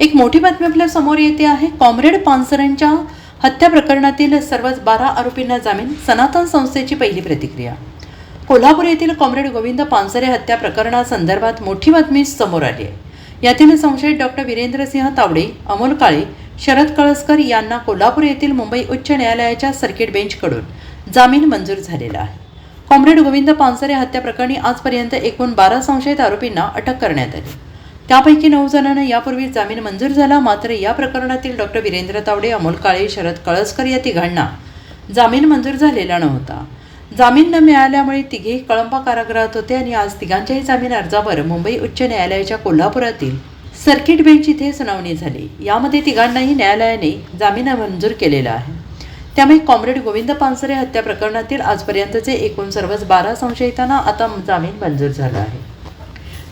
एक मोठी बातमी आपल्यासमोर येते आहे. कॉम्रेड पानसरेंच्या हत्या प्रकरणातील सर्वच बारा आरोपींना जामीन सनातन संस्थेची पहिली प्रतिक्रिया. कोल्हापूर येथील कॉम्रेड गोविंद पानसरे हत्या प्रकरणासंदर्भात मोठी बातमी समोर आली आहे. यातील संशयित डॉक्टर वीरेंद्रसिंह तावडे अमोल काळे शरद कळसकर यांना कोल्हापूर येथील मुंबई उच्च न्यायालयाच्या सर्किट बेंचकडून जामीन मंजूर झालेला आहे. कॉम्रेड गोविंद पानसरे हत्या प्रकरणी आजपर्यंत एकूण बारा संशयित आरोपींना अटक करण्यात आली. त्यापैकी नऊ जणांना यापूर्वी जामीन मंजूर झाला. मात्र या प्रकरणातील डॉक्टर वीरेंद्र तावडे अमोल काळे शरद कळसकर या तिघांना जामीन मंजूर झालेला नव्हता. जामीन न मिळाल्यामुळे तिघेही कळंबा कारागृहात होते आणि आज तिघांच्याही जामीन अर्जावर मुंबई उच्च न्यायालयाच्या कोल्हापुरातील सर्किट बेंच इथे सुनावणी झाली. यामध्ये तिघांनाही न्यायालयाने जामीन मंजूर केलेला आहे. त्यामुळे कॉम्रेड गोविंद पानसरे हत्या प्रकरणातील आजपर्यंतचे एकूण सर्वच बारा संशयितांना आता जामीन मंजूर झाला आहे.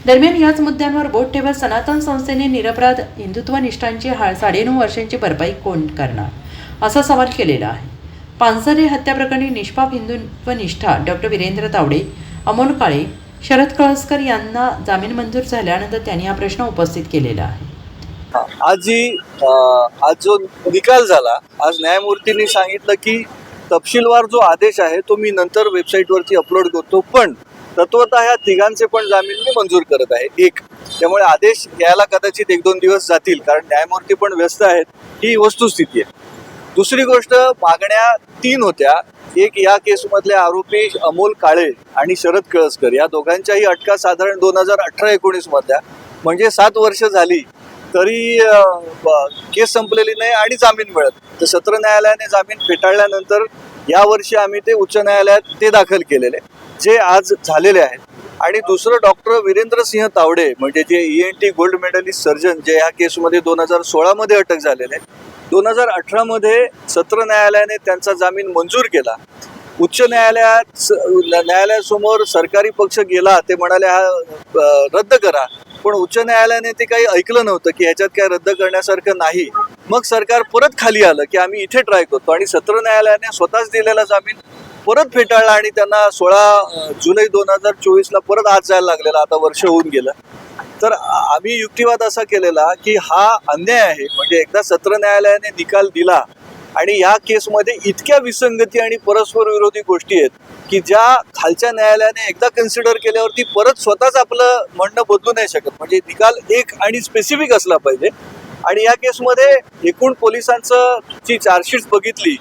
दरम्यान याच मुद्द्यांवर बोट ठेवत सनातन संस्थेने निरपराध हिंदुत्वनिष्ठांची हा साडेनऊ वर्षांची भरपाई कोण करणार? असा सवाल केलेला आहे. पानसरे हत्याप्रकरणी निष्पाप हिंदुत्वनिष्ठा डॉक्टर वीरेंद्र तावडे अमोल काळे शरद कळसकर यांना जामीन मंजूर झाल्यानंतर त्यांनी हा प्रश्न उपस्थित केलेला आहे. आज जी आज जो निकाल झाला आज न्यायमूर्तींनी सांगितलं की तपशीलवार जो आदेश आहे तो मी नंतर वेबसाईटवरती अपलोड करतो. पण तत्वतः ह्या तिघांचे पण जामीन मी मंजूर करत आहे. एक त्यामुळे आदेश यायला कदाचित एक दोन दिवस जातील कारण न्यायमूर्ती पण व्यस्त आहेत ही वस्तुस्थिती आहे. दुसरी गोष्ट मागण्या तीन होत्या. एक या केसमधले आरोपी अमोल काळे आणि शरद कळसकर या दोघांच्याही अटका साधारण दोन हजार अठरा एकोणीस मधल्या म्हणजे सात वर्ष झाली तरी केस संपलेली नाही आणि जामीन मिळत. तर सत्र न्यायालयाने जामीन फेटाळल्यानंतर यावर्षी आम्ही ते उच्च न्यायालयात ते दाखल केलेले. जे आज झालेले आहेत. आणि दुसरं डॉक्टर वीरेंद्र सिंह तावडे म्हणजे जे E N T gold medalist surgeon जे ह्या केसमध्ये दोन हजार सोळामध्ये अटक झालेले दोन हजार अठरामध्ये सत्र न्यायालयाने त्यांचा जामीन मंजूर केला. उच्च न्यायालयात स- न्यायालयासमोर सरकारी पक्ष गेला ते म्हणाले हा रद्द करा. पण उच्च न्यायालयाने ते काही ऐकलं नव्हतं की ह्याच्यात काय रद्द करण्यासारखं नाही. मग सरकार परत खाली आलं की आम्ही इथे ट्राय करतो. आणि सत्र न्यायालयाने स्वतःच दिलेला जामीन परत फेटाळला आणि त्यांना सोळा जुलै दोन हजार चोवीसला परत आज जायला लागलेला आता वर्ष होऊन गेलं. तर आम्ही युक्तिवाद असा केलेला की हा अन्याय आहे. म्हणजे एकदा सत्र न्यायालयाने निकाल दिला आणि या केसमध्ये इतक्या विसंगती आणि परस्पर विरोधी गोष्टी आहेत की ज्या खालच्या न्यायालयाने एकदा कन्सिडर केल्यावरती परत स्वतःच आपलं म्हणणं बदलू नाही शकत. म्हणजे निकाल एक आणि स्पेसिफिक असला पाहिजे. आणि या केसमध्ये एकूण पोलिसांचं जी चार्जशीट बघितली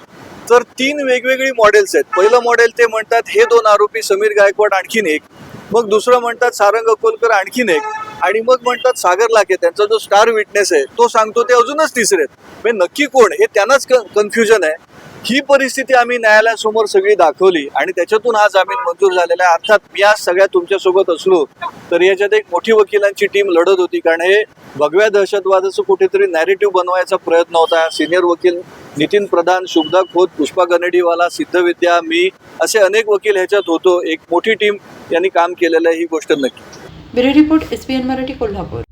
तर तीन वेगवेगळी मॉडेल्स आहेत. पहिलं मॉडेल ते म्हणतात हे दोन आरोपी समीर गायकवाड आणखीन एक. मग दुसरं म्हणतात सारंग अकोलकर आणखीन एक. आणि मग म्हणतात सागर लाखे. त्यांचा जो स्टार विटनेस आहे तो सांगतो ते अजूनच तिसरे आहेत. म्हणजे नक्की कोण? हे त्यांनाच कन्फ्युजन आहे. ही परिस्थिती आम्ही न्यायालयासमोर सगळी दाखवली आणि त्याच्यातून हा जामीन मंजूर झालेला आहे. अर्थात मी आज सगळ्या तुमच्यासोबत असलो तर याच्यात एक मोठी वकिलांची टीम लढत होती. कारण हे भगव्या दहशतवादाचं कुठेतरी नॅरेटिव्ह बनवायचा प्रयत्न होता. सिनियर वकील नितीन प्रधान शुभदा खोत पुष्पा गनेडीवाला सिद्धविद्या मी असे अनेक वकील ह्याच्यात होतो. एक मोठी टीम यांनी काम केलेलं आहे ही गोष्ट नक्की. Bureau report S P N Marathi Kolhapur.